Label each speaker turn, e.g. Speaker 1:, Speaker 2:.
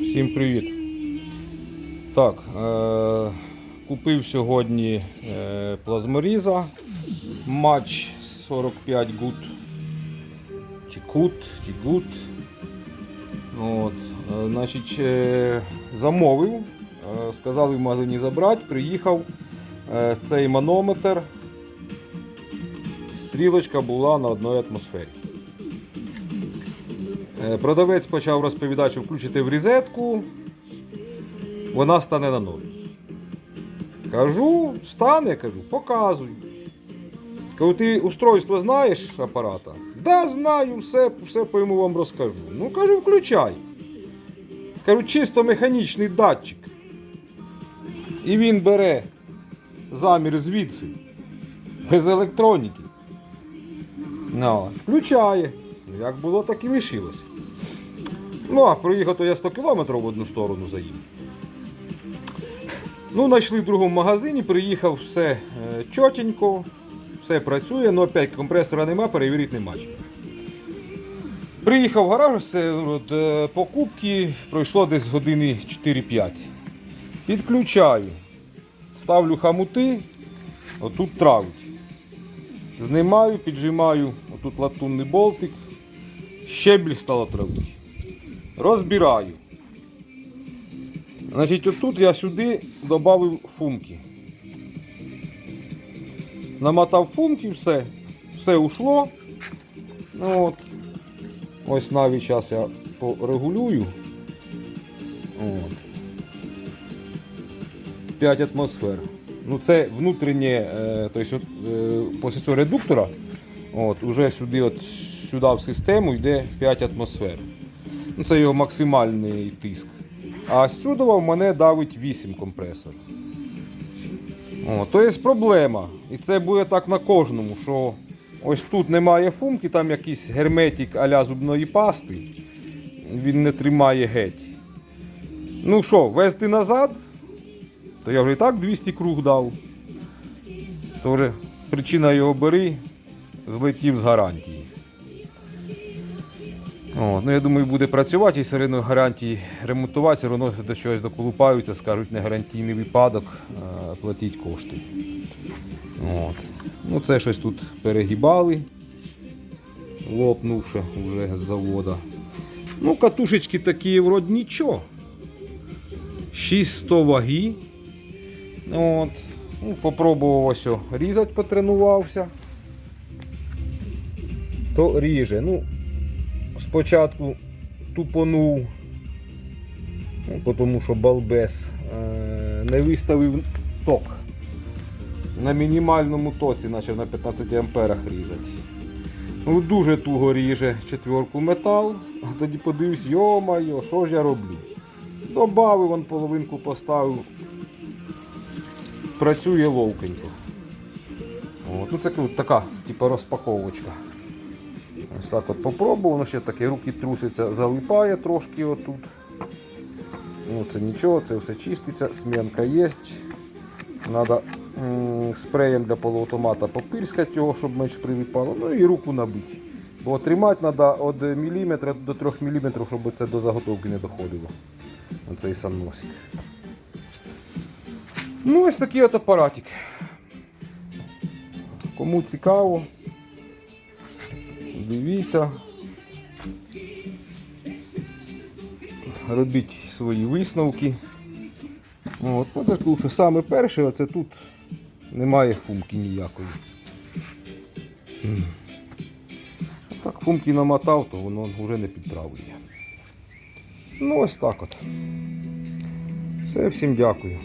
Speaker 1: Всім привіт. Так, е- купив сьогодні е- плазморіза. Матч 45 гуд. Чи кут, чи гуд. От, е, значить, е- замовив. Е- сказали в магазині забрати, приїхав е- цей манометр. Стрілочка була на одній атмосфері. Е, Продавець почав розповідати, що включите в різетку, вона стане на ноль. Кажу, стане, кажу, показуй. Кажу, ти устройство знаєш апарата? Да, знаю, все, все пойму вам розкажу. Ну кажу, включай. Кажу, чисто механічний датчик. І він бере замір звідси, без електроніки. Ну, включає. Ну, Як було, так і лишилося. Ну, а проїхав то я 100 км в одну сторону заїв. Ну, знайшли в другому магазині, приїхав все е, чотенько, все працює, але опять компресора нема, перевірити нема. Приїхав в гараж, це от, е, покупки, пройшло десь години 4-5. Підключаю, ставлю хамути, отут травить. Знімаю, піджимаю отут латунний болтик, щебіль стало травити. Розбираю. Значить, отут я сюди додав фумки. Намотав фумки, все, все ушло. Ну, от. Ось навіть зараз я порегулюю. От. 5 атмосфер. Ну це внутрішнє, е, тобто, е, після цього редуктора, от, уже сюди, от, сюди в систему йде 5 атмосфер. Ну, це його максимальний тиск. А сюди в мене давить 8 компресор. То є проблема. І це буде так на кожному, що ось тут немає фумки, там якийсь герметик а-ля зубної пасти. Він не тримає геть. Ну що, везти назад, то я вже і так 200 круг дав. То вже причина його бери, злетів з гарантії. О, ну я думаю, буде працювати і все одно гарантії ремонтувати, все одно до чогось доколупаються, скажуть не гарантійний випадок, а платіть кошти. От. Ну це щось тут перегибали, лопнувши вже з завода. Ну, катушечки такі вроді нічого. 600 ваги. От. Ну, попробував ось різати, потренувався. То ріже. Ну, спочатку тупонув, ну, тому що балбес е, не виставив ток. На мінімальному тоці почав на 15 амперах різати. Ну, дуже туго ріже четверку метал, а тоді подивився, йо-майо, що ж я роблю? Добавив, он половинку поставив. Працює ловкенько. От, ну Це така, типу розпаковочка. Ось так от попробував, ну ще таке руки трусяться, залипає трошки отут. Ну це нічого, це все чиститься, смінка є. Треба спреєм для полуавтомата попирскати його, щоб менше прилипало. Ну і руку набити. Бо тримати треба від міліметра до 3 мм, щоб це до заготовки не доходило. Оцей сам носик. Ну ось такий от апаратик. Кому цікаво, Дивіться. Робіть свої висновки. От, так, що саме перше, оце тут немає фумки ніякої. Так, фумки намотав, то воно вже не підтравлює. Ну ось так от. Все, всім дякую.